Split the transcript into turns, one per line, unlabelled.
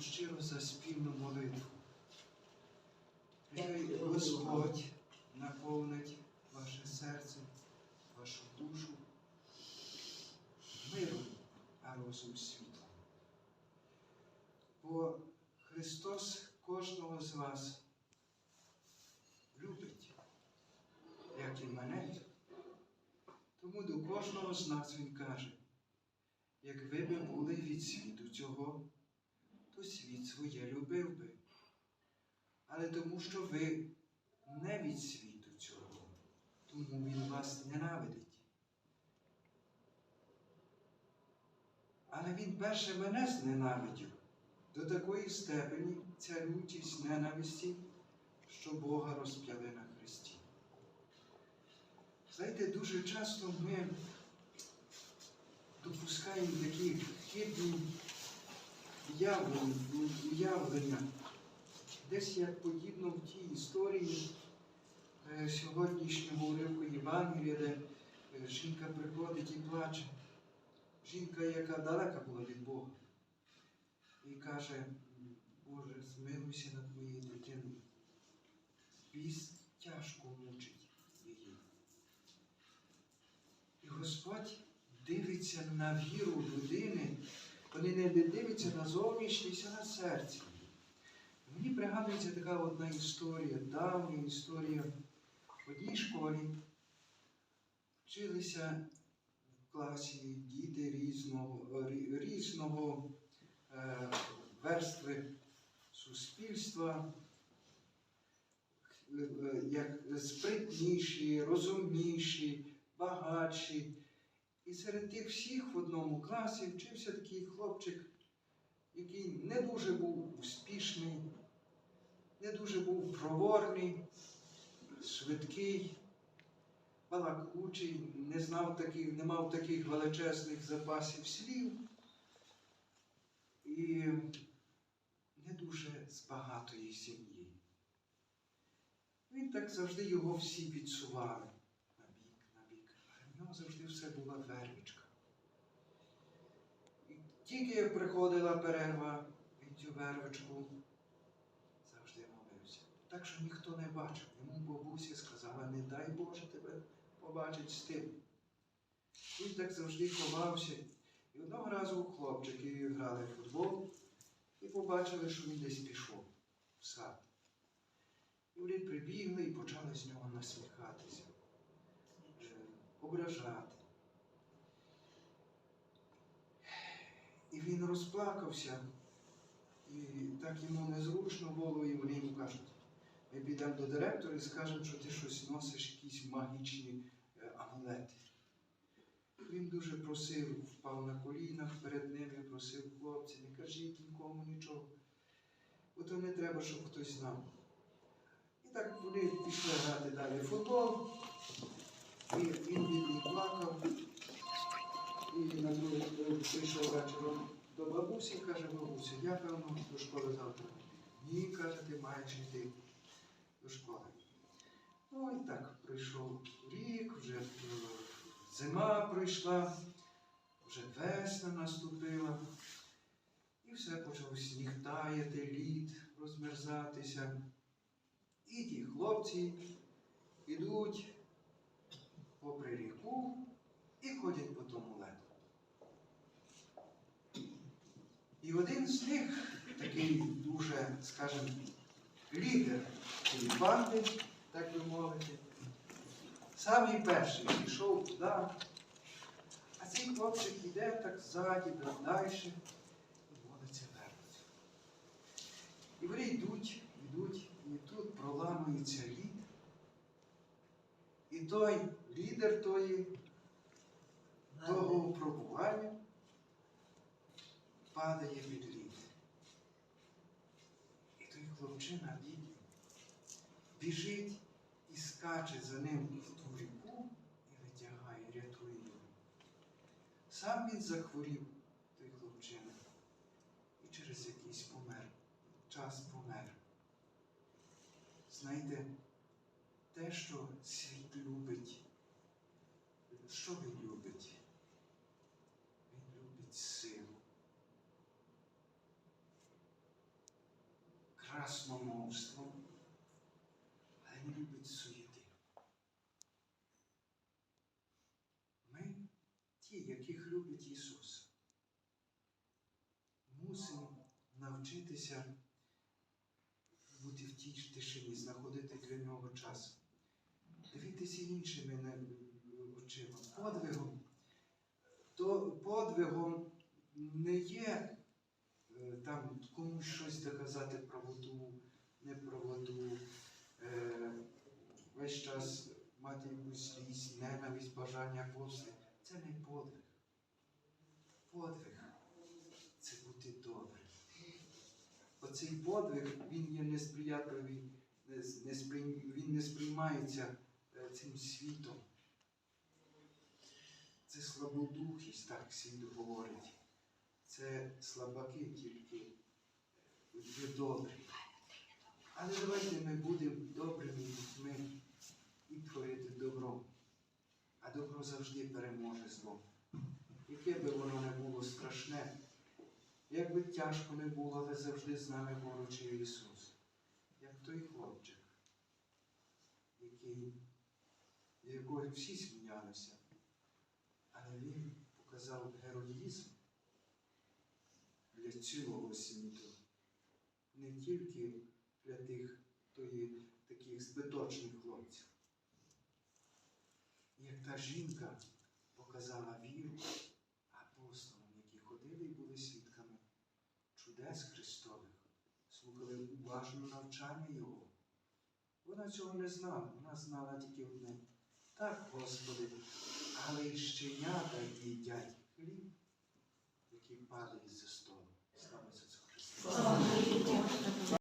щиро за спільну молитву. Хай Господь наповнить ваше серце, вашу душу миром, а розум світлом. Бо Христос кожного з вас любить, як і мене. Тому до кожного з нас Він каже, як ви би були від світу цього, то світ своє любив би. Але тому, що ви не від світу цього, тому він вас ненавидить. Але він перше мене зненавидів до такої степені ця лютість ненависті, що Бога розп'яли на Христі. Знаєте, дуже часто ми допускаємо такі хибні уявлення, уявлення десь як подібно в тій історії е, сьогоднішнього уривку Євангелія, де е, жінка приходить і плаче. Жінка, яка далека була від Бога, і каже, Боже, змилуйся над моєю дитиною. Біс тяжко мучить її. І Господь дивиться на віру людини, вони не дивиться на зовнішність, а на серце. Мені пригадується така одна історія, давня історія в одній школі. Вчилися в класі діти різного, різного е, верстви суспільства, е, як спритніші, розумніші, багатші. І серед тих всіх в одному класі вчився такий хлопчик, який не дуже був успішний, не дуже був проворний, швидкий, балакучий, не знав таких, не мав таких величезних запасів слів і не дуже з багатої сім'ї. Він так завжди його всі відсували на бік, на бік, але в нього завжди все була вервічка. І тільки як приходила перерва, він цю вервичку завжди молився. Так що ніхто не бачив. Йому бабуся сказала, не дай Боже тебе побачить з тим. Він так завжди ховався. І одного разу хлопчики грали в футбол і побачили, що він десь пішов в сад. І вони прибігли і почали з нього насміхатися, е, ображати. І він розплакався, і так йому незручно було, і вони йому кажуть, ми підемо до директора і скажемо, що ти щось носиш, якісь магічні е, амулети. Він дуже просив, впав на колінах перед ними, просив хлопця, не кажіть нікому нічого. Бо то не треба, щоб хтось знав. І так вони пішли грати далі футбол. І він бідний плакав. І на другий прийшов вечором до бабусі і каже, бабуся, я певно до школи завтра. Ні, каже, ти маєш йти до школи. Ну і так пройшов рік, вже е, зима пройшла, вже весна наступила. І все почав сніг таяти, лід розмерзатися. І ті хлопці йдуть попри ріку і ходять по тому леду. І один з них, такий дуже, скажімо, лідер цієї банди, так би мовити, самий перший пішов туди, а цей хлопчик іде так ззаді, так далі, і молиться вернуться. І вони йдуть, йдуть, і тут проламується лід. І той лідер тої, того випробування падає під лід. І той хлопчина бідний біжить і скаче за ним в ту ріку і витягає, рятує його. Сам він захворів, той хлопчина, і через якийсь помер, час помер. Знаєте, те, що світ любить, що він любить? Він любить силу. красномовством, але не любить суєти. Ми, ті, яких любить Ісус, мусимо навчитися бути в тій тишині, знаходити для нього час, дивитися іншими очима, подвигом. То подвигом не є е, там комусь щось доказати правоту, неправоту, е, весь час мати якусь злість, ненависть, бажання помсти. Це не подвиг. Подвиг це бути добрим. Оцей подвиг, він є несприятливий, він не сприймається е, цим світом. Слабодухість, так світ говорить. Це слабаки тільки є добрі. Але давайте ми будемо добрими людьми і творити добро. А добро завжди переможе зло. Яке би воно не було страшне, як би тяжко не було, але завжди з нами поруч Ісус. Як той хлопчик, який, якого всі сміялися, але він показав героїзм для цілого світу, не тільки для тих тої, таких збиточних хлопців. Як та жінка показала віру апостолам, які ходили і були свідками чудес Христових, слухали уважно навчання Його. Вона цього не знала, вона знала тільки одне. Так, Господи, але і щенята їдять хліб, який падає зі столу. Слава Ісусу Христу!